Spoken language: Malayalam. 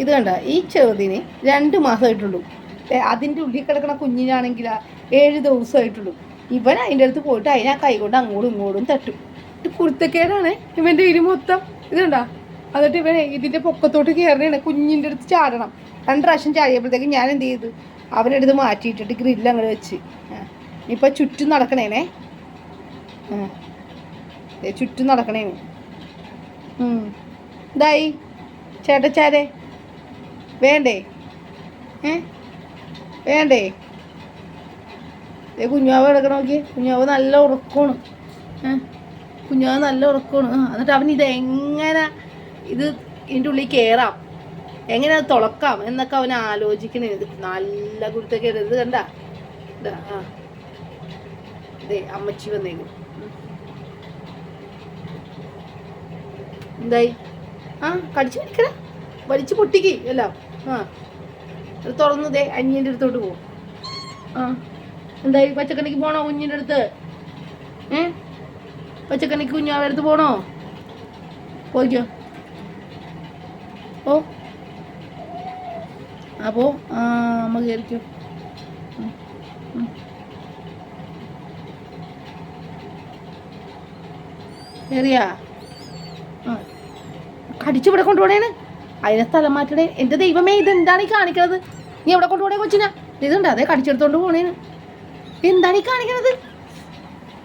ഇത് കണ്ട ഈ ചെറുതിന് രണ്ട് മാസമായിട്ടുള്ളൂ. അതിന്റെ ഉള്ളിൽ കിടക്കുന്ന കുഞ്ഞിനാണെങ്കിൽ ഏഴ് ദിവസമായിട്ടുള്ളൂ. ഇവൻ അതിന്റെ അടുത്ത് പോയിട്ട് അതിനെ കൈകൊണ്ട് അങ്ങോട്ടും ഇങ്ങോട്ടും തട്ടും. ഇത് കുരുത്തക്കേടാണ് ഇവന്റെ ഇരു മൊത്തം. ഇത് കണ്ട എന്നിട്ട് ഇവനെ ഇതിന്റെ പൊക്കത്തോട്ട് കയറണേണ്. കുഞ്ഞിന്റെ അടുത്ത് ചാടണം. രണ്ട് പ്രാവശ്യം ചാടിയപ്പോഴത്തേക്ക് ഞാൻ എന്ത് ചെയ്തു? അവന്റെ അടുത്ത് മാറ്റിയിട്ടിട്ട് ഗ്രില്ല് അങ്ങോട്ട് വെച്ച്. ഇപ്പം ചുറ്റും നടക്കണേനെ. ചുറ്റും നടക്കണേനെ. ഇതായി. ചേട്ടച്ചാരെ. വേണ്ടേ? ഏ? വേണ്ടേ? ഏ കുഞ്ഞാവ് കിടക്കണ നോക്കി കുഞ്ഞാവ് നല്ല ഉറക്കമാണ്. ഏ? കുഞ്ഞാവ് നല്ല ഉറക്കമാണ്. ആ എന്നിട്ട് അവൻ ഇത് എങ്ങനെ ഇത് ഇതിന്റെ ഉള്ളിൽ കയറാം എങ്ങനെ അത് തുളക്കാം? എന്നൊക്കെ അവൻ ആലോചിക്കണേ. നല്ല കുരുത്തൊക്കെ ഇത് കണ്ട? ആ. ദേ അമ്മച്ചി വന്നേക്കും. എന്തായി? ആ കടിച്ചു പിടിക്കട വലിച്ചു പൊട്ടിക്ക് എല്ലാം. ആ. അത് തുറന്നു ദേ അനിയന്റെ അടുത്തോട്ട് പോകും ആ. എന്തായി പച്ചക്കണിക്ക് പോണോ കുഞ്ഞിന്റെ അടുത്ത്? ഏ? പച്ചക്കണിക്ക് കുഞ്ഞു അവരെ അടുത്ത് പോണോ? പോയിക്കോ. ഓ അപ്പോ ആ അമ്മ കയറിക്കോ ഉം. ആ. കടിച്ചു ഇവിടെ കൊണ്ടുപോണേണ് അതിനെ സ്ഥലം മാറ്റണേ. എന്റെ ദൈവമേ ഇതെന്താണ് ഈ കാണിക്കണത്? നീ എവിടെ കൊണ്ടുപോണേ കൊച്ചിനാ? ഇതുണ്ട്? അതേ കടിച്ചെടുത്തോണ്ട് പോണേന്. എന്താണ് ഈ കാണിക്കണത്?